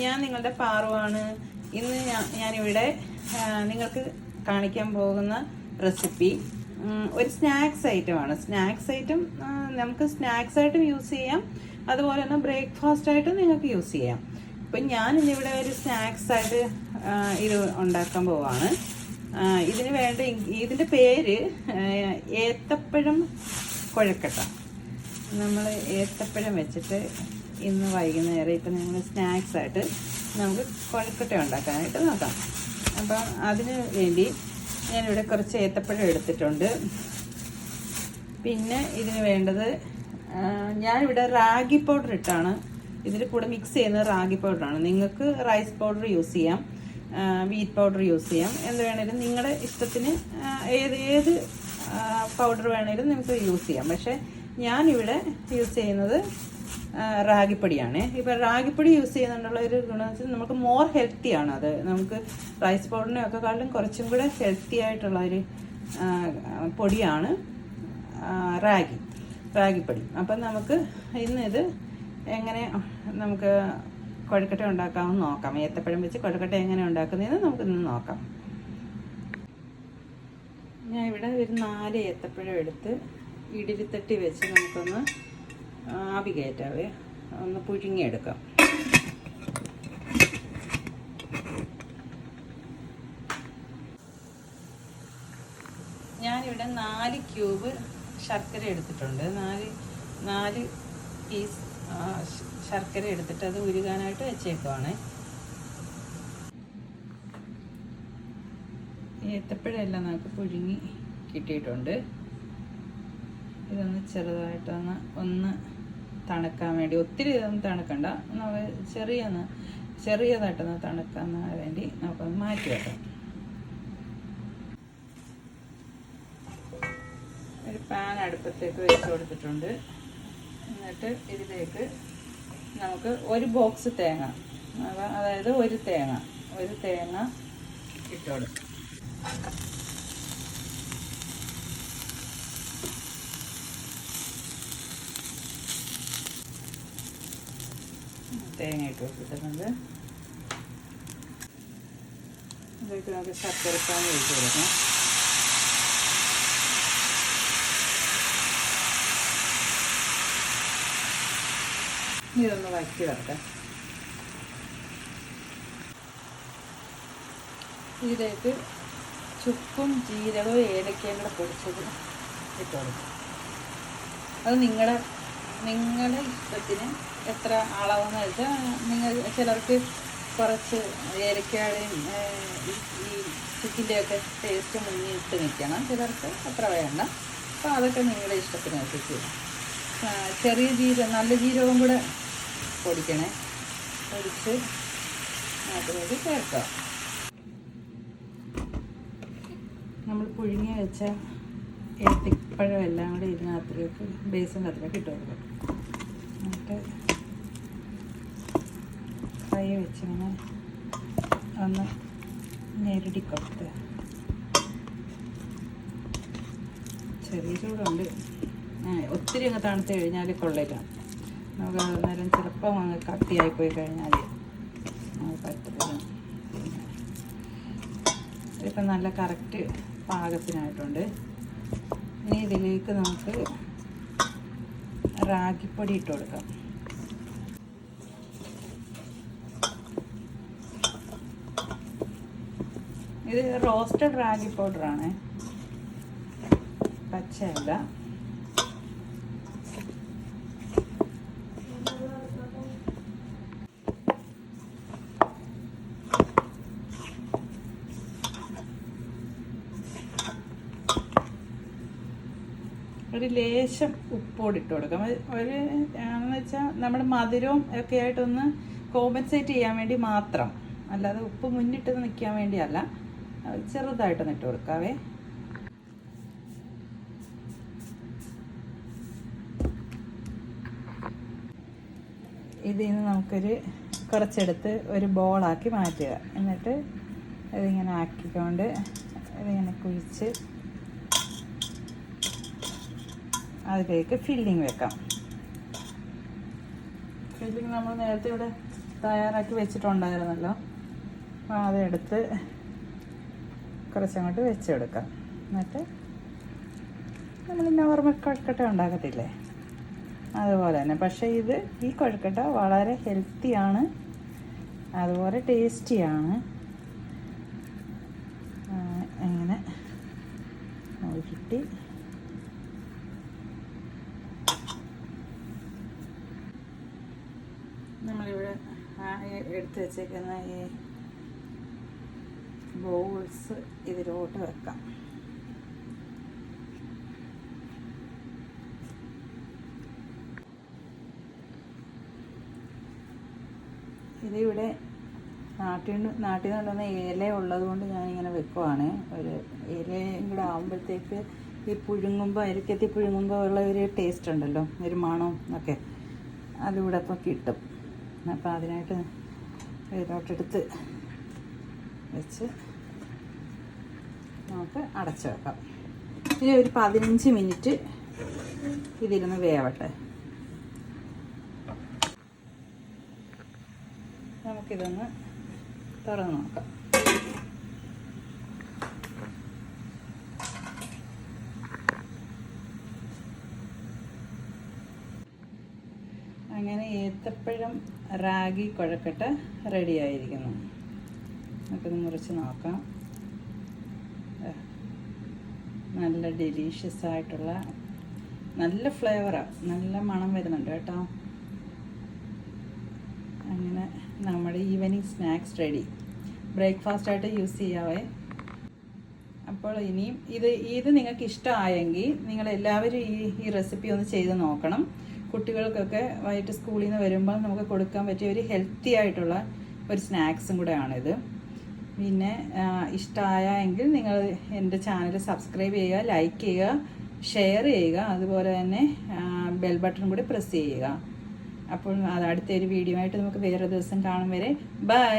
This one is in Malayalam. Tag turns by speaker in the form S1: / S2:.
S1: ഞാൻ നിങ്ങളുടെ പാറുവാണ് ഇന്ന് ഞാൻ ഞാനിവിടെ നിങ്ങൾക്ക് കാണിക്കാൻ പോകുന്ന റെസിപ്പി ഒരു സ്നാക്സ് ഐറ്റമാണ് സ്നാക്സ് ഐറ്റം നമുക്ക് സ്നാക്സ് ആയിട്ടും യൂസ് ചെയ്യാം. അതുപോലെ തന്നെ ബ്രേക്ക്ഫാസ്റ്റ് ആയിട്ടും നിങ്ങൾക്ക് യൂസ് ചെയ്യാം. ഇപ്പം ഞാൻ ഇന്നിവിടെ ഒരു സ്നാക്സ് ആയിട്ട് ഇത് ഉണ്ടാക്കാൻ പോവാണ്. ഇതിന് വേണ്ട ഇതിന്റെ പേര് ഏത്തപ്പഴം കുഴക്കട്ട. നമ്മൾ ഏത്തപ്പഴം വെച്ചിട്ട് ഇന്ന് വൈകുന്നേരം ഇപ്പം നിങ്ങൾ സ്നാക്സ് ആയിട്ട് നമുക്ക് കൊഴുക്കട്ട ഉണ്ടാക്കാനായിട്ട് നോക്കാം. അപ്പം അതിന് വേണ്ടി ഞാനിവിടെ കുറച്ച് ഏത്തപ്പഴം എടുത്തിട്ടുണ്ട്. പിന്നെ ഇതിന് വേണ്ടത് ഞാനിവിടെ റാഗി പൗഡർ ഇട്ടാണ്. ഇതിൽ കൂടെ മിക്സ് ചെയ്യുന്നത് റാഗി പൗഡറാണ് നിങ്ങൾക്ക് റൈസ് പൗഡർ യൂസ് ചെയ്യാം വീറ്റ് പൗഡർ യൂസ് ചെയ്യാം. എന്ത് വേണേലും നിങ്ങളുടെ ഇഷ്ടത്തിന് ഏത് ഏത് പൗഡർ വേണേലും നിങ്ങൾക്ക് യൂസ് ചെയ്യാം. പക്ഷേ ഞാനിവിടെ യൂസ് ചെയ്യുന്നത് റാഗിപ്പൊടിയാണ്. ഇപ്പോൾ റാഗിപ്പൊടി യൂസ് ചെയ്യുന്നുണ്ടുള്ള ഒരു ഗുണം വെച്ചാൽ നമുക്ക് മോർ ഹെൽത്തിയാണ് അത്. നമുക്ക് റൈസ് പൗഡറിനെ ഒക്കെ കാട്ടിലും കുറച്ചും കൂടെ ഹെൽത്തി ആയിട്ടുള്ള ഒരു പൊടിയാണ് റാഗി റാഗിപ്പൊടി. അപ്പം നമുക്ക് ഇന്ന് ഇത് എങ്ങനെ നമുക്ക് കുഴക്കട്ട ഉണ്ടാക്കാമെന്ന് നോക്കാം. ഏത്തപ്പഴം വെച്ച് കുഴക്കട്ട എങ്ങനെ ഉണ്ടാക്കുന്നതെന്ന് നമുക്ക് ഇന്ന് നോക്കാം. ഞാൻ ഇവിടെ ഒരു നാല് ഏത്തപ്പഴം എടുത്ത് ഇഡലിത്തട്ടി വെച്ച് നമുക്കൊന്ന് ആവി കയറ്റാവേ. ഒന്ന് പുഴുങ്ങിയെടുക്കാം. ഞാനിവിടെ നാല് ക്യൂബ് ശർക്കര എടുത്തിട്ടുണ്ട്. നാല് നാല് പീസ് ശർക്കര എടുത്തിട്ട് അത് ഉരുകാനായിട്ട് വെച്ചേക്കുവാണ്. ഏത്തപ്പഴമെല്ലാം നമുക്ക് പുഴുങ്ങി കിട്ടിയിട്ടുണ്ട്. ഇതൊന്ന് ചെറുതായിട്ടൊന്ന് ഒന്ന് തണുക്കാൻ വേണ്ടി. ഒത്തിരി ഇതൊന്നും തണുക്കണ്ട. നമ്മൾ ചെറിയൊന്ന് ചെറിയതായിട്ടൊന്ന് തണുക്കാൻ വേണ്ടി നമുക്കൊന്ന് മാറ്റി വെക്കാം. ഒരു പാൻ അടുപ്പത്തേക്ക് വെച്ച് കൊടുത്തിട്ടുണ്ട്. എന്നിട്ട് ഇതിലേക്ക് നമുക്ക് ഒരു ബോക്സ് തേങ്ങ അതായത് ഒരു തേങ്ങ ഒരു തേങ്ങ ഇട്ടുകൊടുക്കും തേങ്ങ ഇട്ട് ഇതിലേക്ക് നമുക്ക് ശർക്കരപ്പാൻ ഒഴിച്ച് കൊടുക്കാം. ഇതൊന്ന് ഇതിലേക്ക് ചുക്കും ജീരകവും ഏലക്കയും കൂടെ പൊടിച്ചത് ഇട്ട് അത് നിങ്ങളുടെ നിങ്ങളുടെ ഇഷ്ടത്തിന് എത്ര അളവെന്ന് വെച്ചാൽ നിങ്ങൾ ചിലർക്ക് കുറച്ച് ഏലക്കയുടെയും ഈ ചിക്കിന്റെയൊക്കെ ടേസ്റ്റ് മുന്നിട്ട് നിൽക്കണം. ചിലർക്ക് അത്ര വേണ്ട. അപ്പോൾ അതൊക്കെ നിങ്ങളുടെ ഇഷ്ടത്തിനനുസരിച്ച് ചെറിയ ജീരകം നല്ല ജീരകം കൂടെ പൊടിക്കണേ. പൊടിച്ച് അതിലേക്ക് ചേർക്കാം. നമ്മൾ പുഴുങ്ങി വെച്ച ഏത്തിപ്പഴം എല്ലാം കൂടി ഇതിനകത്തിലേക്ക് ബേസിന്റെ അകത്തിലേക്ക് ഇട്ട് കൊടുക്കും എന്നിട്ട് കൈ വെച്ചിങ്ങനെ ഒന്ന് ഞെരടി കൊടുത്ത് ചെറിയ ചൂടുണ്ട്. ഒത്തിരി അങ്ങ് തണുത്ത് കഴിഞ്ഞാൽ കൊള്ളില്ല നമുക്ക് അന്നേരം ചിലപ്പം അങ്ങ് കട്ടിയായി പോയി കഴിഞ്ഞാൽ പറ്റത്തില്ല. ഇപ്പം നല്ല കറക്റ്റ് പാകത്തിനായിട്ടുണ്ട്. ഇനി ഇതിലേക്ക് നമുക്ക് റാഗിപ്പൊടി ഇട്ട് കൊടുക്കാം. ഇത് റോസ്റ്റഡ് റാഗി പൗഡറാണ് പച്ചയല്ല. ഒരു ലേശം ഉപ്പോട് ഇട്ട് കൊടുക്കാം ഒരു- എന്ന് വെച്ചാൽ നമ്മുടെ മധുരവും ഒക്കെ ആയിട്ടൊന്ന് കോമ്പൻസേറ്റ് ചെയ്യാൻ വേണ്ടി മാത്രം. അല്ലാതെ ഉപ്പ് മുന്നിട്ട് നിൽക്കാൻ വേണ്ടിയല്ല. ചെറുതായിട്ട് ചെറുതായിട്ടൊന്ന് ഇട്ട് കൊടുക്കാവേ. ഇതിൽ നിന്ന് നമുക്കൊരു കുറച്ചെടുത്ത് ഒരു ബോളാക്കി മാറ്റുക. എന്നിട്ട് ഇതിങ്ങനെ ആക്കിക്കൊണ്ട് ഇതിങ്ങനെ കുഴിച്ച് അതിലേക്ക് ഫില്ലിങ് വെക്കാം. ഫില്ലിങ് നമ്മൾ നേരത്തെ ഇവിടെ തയ്യാറാക്കി വെച്ചിട്ടുണ്ടായിരുന്നല്ലോ. അപ്പോൾ അതെടുത്ത് കുറച്ചങ്ങോട്ട് വെച്ചെടുക്കാം. എന്നിട്ട് നമ്മൾ നോർമൽ കൊഴുക്കട്ട ഉണ്ടാക്കത്തില്ലേ? അതുപോലെ തന്നെ. പക്ഷേ ഇത് ഈ കൊഴുക്കട്ട വളരെ ഹെൽത്തിയാണ് അതുപോലെ ടേസ്റ്റിയാണ് എങ്ങനെ അങ്ങനെ നമ്മളിവിടെ എടുത്ത് വെച്ചേക്കുന്ന ഈ ബോൾസ് ഇതിലോട്ട് വെക്കാം. ഇതിവിടെ നാട്ടിൽ നാട്ടിൽ നിന്ന് കൊണ്ടുവന്ന ഇല ഉള്ളത് കൊണ്ട് ഞാനിങ്ങനെ വെക്കുവാണ്. ഒരു ഇലയും കൂടെ ആകുമ്പോഴത്തേക്ക് ഈ പുഴുങ്ങുമ്പോൾ അരിക്കത്തി പുഴുങ്ങുമ്പോൾ ഉള്ള ഒരു ടേസ്റ്റ് ഉണ്ടല്ലോ ഒരു മണവും ഒക്കെ. അതിവിടെ അപ്പോൾ കിട്ടും. അപ്പോൾ അതിനായിട്ട് ഇതിലോട്ടെടുത്ത് വെച്ച് നമുക്ക് അടച്ചു വെക്കാം. ഇനി ഒരു പതിനഞ്ച് മിനിറ്റ് ഇതിരുന്ന് വേവട്ടെ. നമുക്കിതൊന്ന് തുറന്ന് നോക്കാം. അങ്ങനെ ഏത്തപ്പഴം റാഗി കുഴക്കട്ട റെഡി ആയിരിക്കുന്നു. നമുക്കിത് മുറിച്ച് നോക്കാം. നല്ല ഡെലീഷ്യസ് ആയിട്ടുള്ള നല്ല ഫ്ലേവറാണ് നല്ല മണം വരുന്നുണ്ട് കേട്ടോ. അങ്ങനെ നമ്മുടെ ഈവനിങ് സ്നാക്സ് റെഡി ബ്രേക്ക്ഫാസ്റ്റ് ആയിട്ട് യൂസ് ചെയ്യാവേ. അപ്പോൾ ഇനിയും ഇത് ഇത് നിങ്ങൾക്ക് ഇഷ്ടമായെങ്കിൽ നിങ്ങൾ എല്ലാവരും ഈ ഈ റെസിപ്പി ഒന്ന് ചെയ്ത് നോക്കണം. കുട്ടികൾക്കൊക്കെ വൈകിട്ട് സ്കൂളിൽ നിന്ന് വരുമ്പോൾ നമുക്ക് കൊടുക്കാൻ പറ്റിയ ഒരു ഹെൽത്തി ആയിട്ടുള്ള ഒരു സ്നാക്സും കൂടെയാണിത്. പിന്നെ ഇഷ്ടമായ എങ്കിൽ നിങ്ങൾ എന്റെ ചാനൽ സബ്സ്ക്രൈബ് ചെയ്യുക ലൈക്ക് ചെയ്യുക ഷെയർ ചെയ്യുക അതുപോലെ തന്നെ ബെൽ ബട്ടൺ കൂടി പ്രസ് ചെയ്യുക. അപ്പോൾ അത് അടുത്തൊരു വീഡിയോ ആയിട്ട് നമുക്ക് വേറെ ദിവസം കാണും വരെ. ബൈ